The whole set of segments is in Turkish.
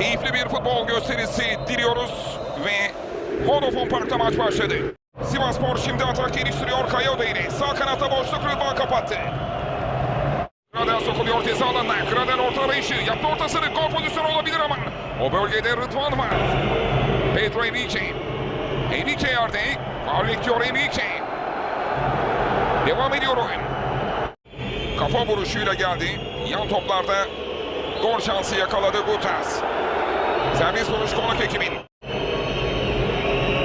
Keyifli bir futbol gösterisi diliyoruz ve Vodafone Park'ta maç başladı. Sivasspor şimdi atak geliştiriyor Kayoda ile. Sağ kanatta boşluk Rıdvan kapattı. Kraden sokuluyor ceza alanına. Kraden orta arayışı. Yaptı ortasını. Gol pozisyonu olabilir ama. O bölgede Rıdvan var. Pedro Enrique. Enrique yerde. Faul bekliyor Enrique. Devam ediyor oyun. Kafa vuruşuyla geldi. Yan toplarda gol şansı yakaladı Gutas. Servis vuruş konuk ekibin.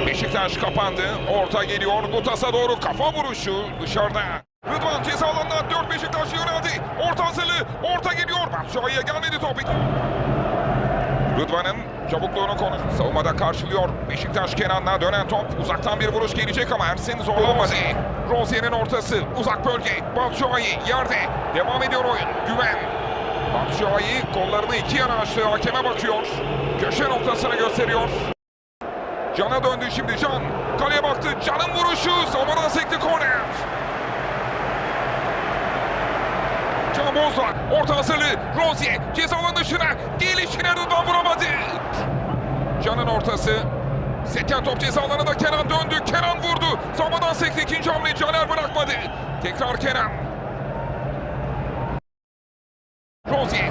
Beşiktaş kapandı. Orta geliyor. Gutas'a doğru kafa vuruşu dışarıda. Rıdvan ceza alanına 4 Beşiktaş yöneldi. Orta hazırlığı. Orta geliyor. Batshuayi'ye gelmedi top. Rıdvan'ın çabukluğunu konu savunmada karşılıyor. Beşiktaş Kenan'la dönen top. Uzaktan bir vuruş gelecek ama Ersin zorlanmadı. Rozier'in ortası. Uzak bölge. Batshuayi yerde. Devam ediyor oyun. Güven. Batshuayi kollarını iki yana açtı. Hakeme bakıyor. Köşe noktasını gösteriyor. Can'a döndü şimdi Can. Kaleye baktı. Can'ın vuruşu. Savunmadan sekti korner. Can Bozdoğan. Orta hazırlığı. Rozier. Ceza alanı dışına. Gelişine Rıdvan vuramadı. Can'ın ortası. Seken top ceza alanında Kenan döndü. Kenan vurdu. Savunmadan sekti. ikinci hamle Caner bırakmadı. Tekrar Kenan. Rozier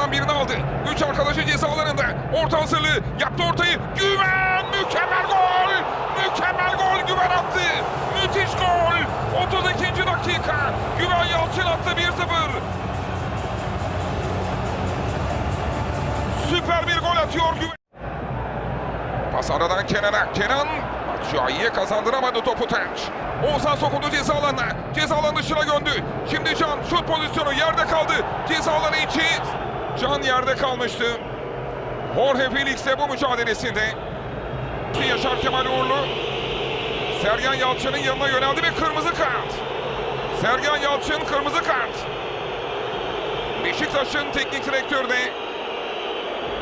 toplardan birini aldı. Üç arkadaşı ceza alanında. Orta hazırlığı. Yaptı ortayı. Güven. Mükemmel gol. Mükemmel gol. Güven attı. Müthiş gol. 32. dakika. Güven Yalçın attı 1-0. Süper bir gol atıyor Güven. Pas aradan Kenan'a. Kenan Batshuayi'ye kazandıramadı topu Tenç. Oğuzhan sokuldu ceza alanına. Ceza alanı dışına göndü. Şimdi Can şut pozisyonu yerde kaldı. Ceza alanı içi. Can yerde kalmıştı. Jorge Felix de bu mücadelesinde. Yaşar Kemal Uğurlu. Sergen Yalçın'ın yanına yöneldi ve kırmızı kart. Sergen Yalçın kırmızı kart. Beşiktaş'ın teknik direktörü de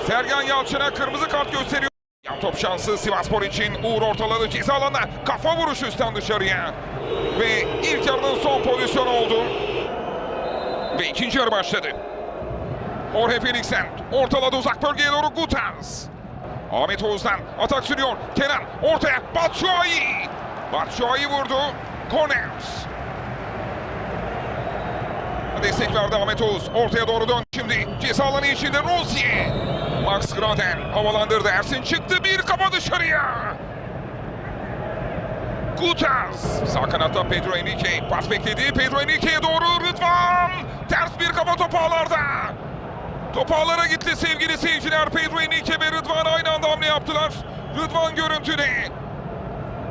Sergen Yalçın'a kırmızı kart gösteriyor. Yan top şansı Sivasspor için Uğur ortaladı ceza alanına kafa vuruşu üstten dışarıya. Ve ilk yarının son pozisyonu oldu. Ve ikinci yarı başladı. Jorge Felix'ten ortaladı uzak bölgeye doğru Gutans. Ahmet Oğuz'dan atak sürüyor. Kenan ortaya Batshuayi. Batshuayi vurdu. Corners. Destek verdi Ahmet Oğuz. Ortaya doğru dön şimdi. Ceza alanı içinde Rozier. Max Graden havalandırdı. Ersin çıktı. Bir kafa dışarıya. Gutas. Sağ kanatta Pedro Henrique. Pas bekledi. Pedro Henrique'ye doğru Rıdvan. Ters bir kafa topu ağlarda. Top ağlara gitti sevgili seyirciler. Pedro Henrique ve Rıdvan aynı anda hamle yaptılar. Rıdvan görüntüde.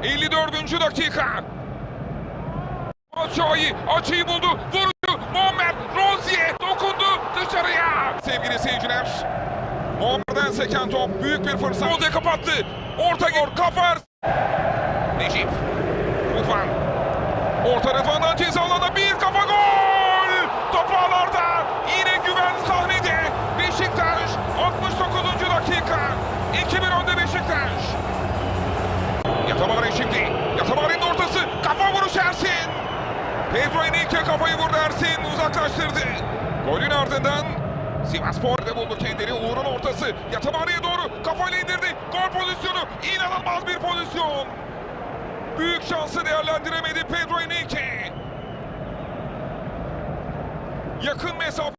54. dakika. Açayı, açıyı buldu. Vuruşu Muhammed Rozier dokundu dışarıya. Sevgili seyirciler. Muhammed'den seken top büyük bir fırsat. Rozier kapattı. Orta gol kafa. Necip. Rıdvan. Orta Rıdvan'dan ceza alanına bir kafa gol. Pedro Henrique kafayı vurdu Ersin. Uzaklaştırdı. Golün ardından Sivasspor'da buldu kendini. Uğur'un ortası. Yatabari'ye doğru kafayla indirdi. Gol pozisyonu. İnanılmaz bir pozisyon. Büyük şansı değerlendiremedi Pedro Henrique. Yakın mesafe.